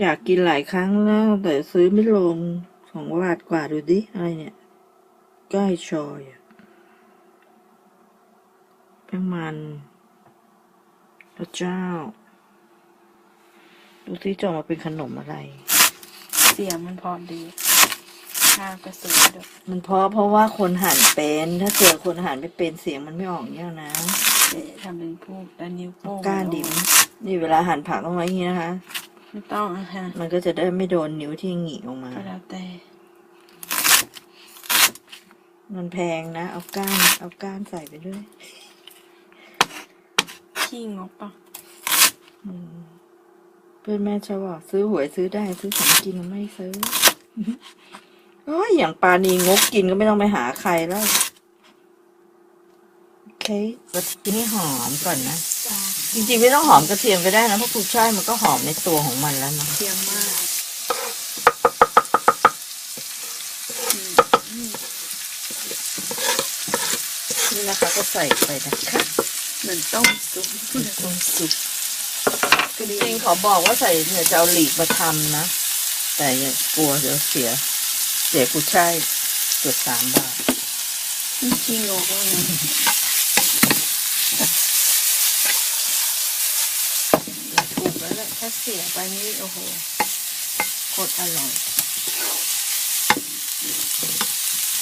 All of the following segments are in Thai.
อยากกินหลายครั้งแล้ว แต่ซื้อไม่ลงสองบาทกว่าดูดิ อะไรเนี่ยใกล้ชอยอะแป้งมันพระเจ้า ดูที่จะออกมาเป็นขนมอะไร เสียงมันพอดีข้าวก็สวยด้วยมันเพราะเพราะว่าคนหั่นเป็น ถ้าเกิดคนหั่นไม่เป็นเสียงมันไม่ออกเนี่ยนะเอ๊ะทำเป็นพวกด้านนิ้วโป้งก้านดิบนี่เวลาหั่นผักต้องไว้อย่างนี้นะคะ ไม่ต้องอะค่ะมันก็จะได้ไม่โดนนิ้วที่หงิกออกมา ก็แล้วแต่ มันแพงนะ เอาก้าน เอาก้านใส่ไปด้วย ขี้งกปะอืมเพื่อนแม่ชอบบอกซื้อหวยซื้อได้ซื้อของกินมันไม่ซื้อโอ้ยอย่างปลานีงกกินก็ไม่ต้องไปหาใครแล้ว โอเคกระเทียมให้หอมก่อนนะ จ้าจริงๆไม่ต้องหอมกระเทียมก็ได้นะเพราะกุยช่ายมันก็หอมในตัวของมันแล้วนะเทียมมากอืมนี่นะคะก็ใส่ไปนะคะเหมือนต้มซุปต้มสุกก็ดีจริงขอบอกว่าใส่เนี่ยจะเอาหลีกมาทำนะ แต่อย่ากลัวเดี๋ยวเสีย เสียกุยช่ายเกือบสามบาทขี้งกว่าไงถูกแล้วแหละถ้า เสียไปนี่โอ้โหโคตรอร่อย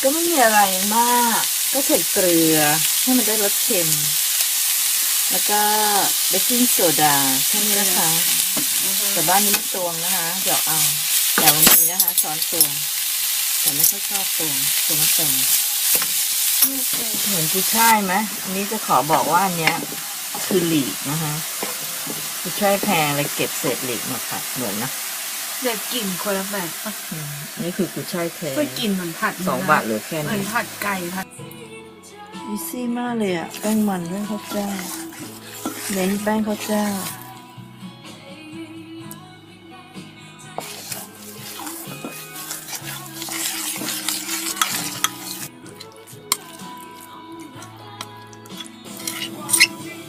ก็ไม่มีอะไรมาก ก็ใส่เกลือให้มันได้รสเค็ม แล้วก็เบกกิ้งโซดาแค่นี้นะคะแต่บ้านนี้ไม่ตวงนะคะเดี๋ยวเอาแต่มันมีนะคะช้อนตวงแต่ไม่ค่อยชอบตวงตวงไม่ตวงเหมือนกุยช่ายไหมอันนี้จะขอบอกว่าอันเนี้ยคือหลีกนะคะ กุยช่ายแพงเลยเก็บเศษหลีกมาผัดเหมือนนะเด็กกลิ่นคนละแบบปะอืมนี่คือกุยช่ายแพงก็กินเหมือนผัดสองบาทเหลือแค่เหมือนนี้ผัดไก่ผัดอีซี่มากเลยอะแป้งมันด้วยข้าวเจ้าเน้นแป้งข้าวเจ้า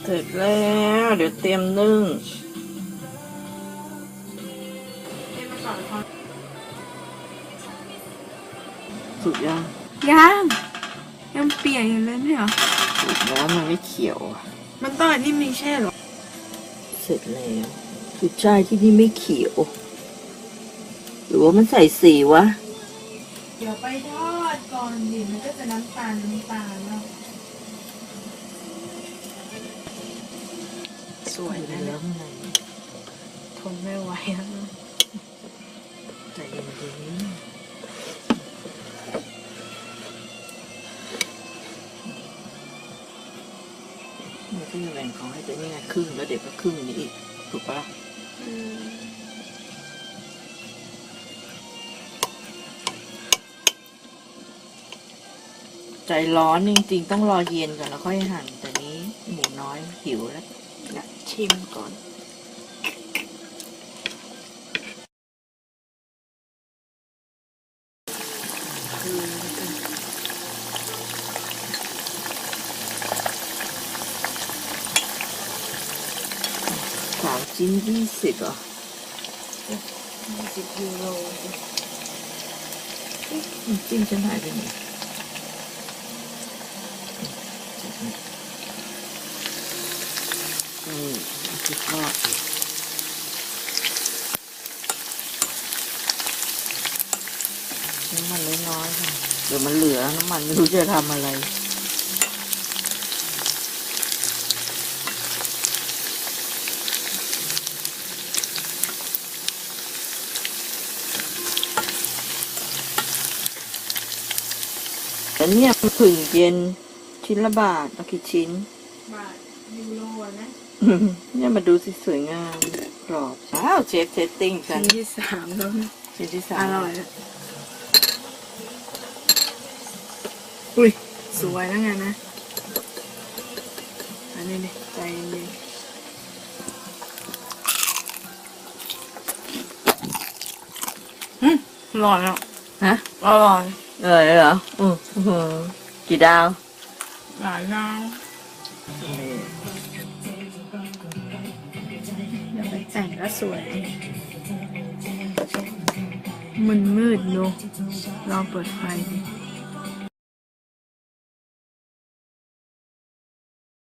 เสร็จแล้ว เดี๋ยวเตรียมนึ่งสุดยังยังยังเปียกอยู่เลยเนี่ยเหรอสุดแล้วมันไม่เขียวอะมันต้องอันที่มีแช่เหรอ เสร็จแล้วคือใช่ที่นี่ไม่เขียว หรือว่ามันใส่สีวะ เดี๋ยวไปทอดก่อนดิมันก็จะน้ำตาลน้ำตาลแล้ว สวยนะแล้เนี่วยไงทนไม่ไหวแล้วนะใจเย็นๆมันก็จะแบ่งของให้ตัวนี้ไงครึ่งแล้วเด็กก็ครึ่งนี้อีกถูกปะอืมใจร้อนจริงๆ ต้องรอเย็นก่อนแล้วค่อยหั่นแต่นี้หมูน้อยหิวแล้ว อยากชิมก่อนคือแล้วกันสามชิ้นยี่สิบเหรอยี่สิบยูโรน้ำจิ้มฉันหายไปไหนอืมคือทอด น้ำมันน้อยๆค่ะ เดี๋ยวมันเหลือน้ำมันไม่รู้จะทำอะไรแต่เนี่ยมันผึ่งเย็นชิ้นละบาทเอากี่ชิ้น บาทยูโรอะนะ เนี่ยมาดูสิสวยงามกรอบอ้าวเชฟเซตติ้งกัชิ้นนที่สามแล้วนะชิ้นที่สาอมร่อย อะอุ้ย สวยแล้วไงนะ อันนี้ดิใจเย็นๆอืมอร่อยอะฮะอร่อยเออเหรออืออื้อหือกี่ดาว หลายดาวอย่าไปแต่งก็สวย มันมืดเนอะลองเปิดไฟดิ